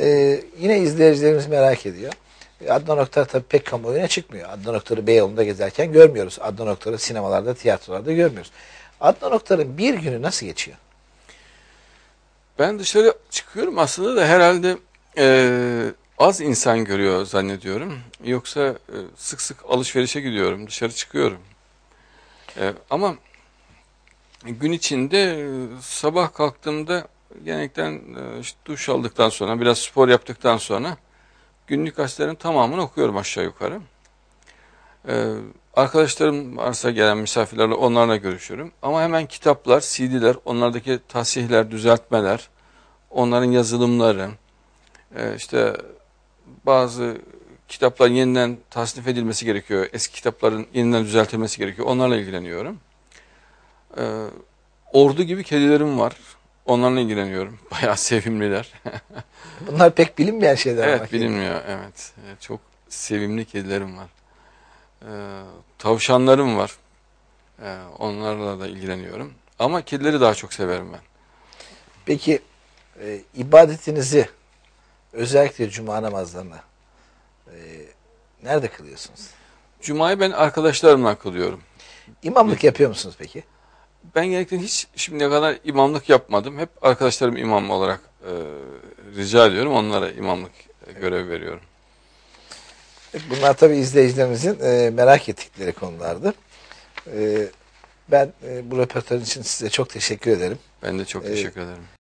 Ee, yine izleyicilerimiz merak ediyor. Adnan Oktar tabii pek kamuoyuna çıkmıyor. Adnan Oktar'ı Beyoğlu'nda gezerken görmüyoruz. Adnan Oktar'ı sinemalarda, tiyatrolarda görmüyoruz. Adnan Oktar'ın bir günü nasıl geçiyor? Ben dışarı çıkıyorum aslında da herhalde e, az insan görüyor zannediyorum. Yoksa e, sık sık alışverişe gidiyorum, dışarı çıkıyorum. E, ama gün içinde e, sabah kalktığımda genellikle e, işte duş aldıktan sonra, biraz spor yaptıktan sonra günlük gazetelerin tamamını okuyorum aşağı yukarı. E, arkadaşlarım varsa gelen misafirlerle onlarla görüşüyorum. Ama hemen kitaplar, CD'ler, onlardaki tasihler, düzeltmeler, onların yazılımları, e, işte bazı kitapların yeniden tasnif edilmesi gerekiyor. Eski kitapların yeniden düzeltilmesi gerekiyor. Onlarla ilgileniyorum. E, ordu gibi kedilerim var. Onlarla ilgileniyorum. Bayağı sevimliler. Bunlar pek bilinmeyen şeyler ama. evet bilinmiyor. Evet. E, Çok sevimli kedilerim var. E, tavşanlarım var. E, onlarla da ilgileniyorum. Ama kedileri daha çok severim ben. Peki e, ibadetinizi özellikle cuma namazlarına e, nerede kılıyorsunuz? Cuma'yı ben arkadaşlarımla kılıyorum. İmamlık yapıyor musunuz peki? Ben genellikle hiç şimdiye kadar imamlık yapmadım. Hep arkadaşlarım imam olarak e, rica ediyorum. Onlara imamlık e, görevi veriyorum. Bunlar tabii izleyicilerimizin e, merak ettikleri konulardı. E, ben e, bu röportaj için size çok teşekkür ederim. Ben de çok Evet. teşekkür ederim.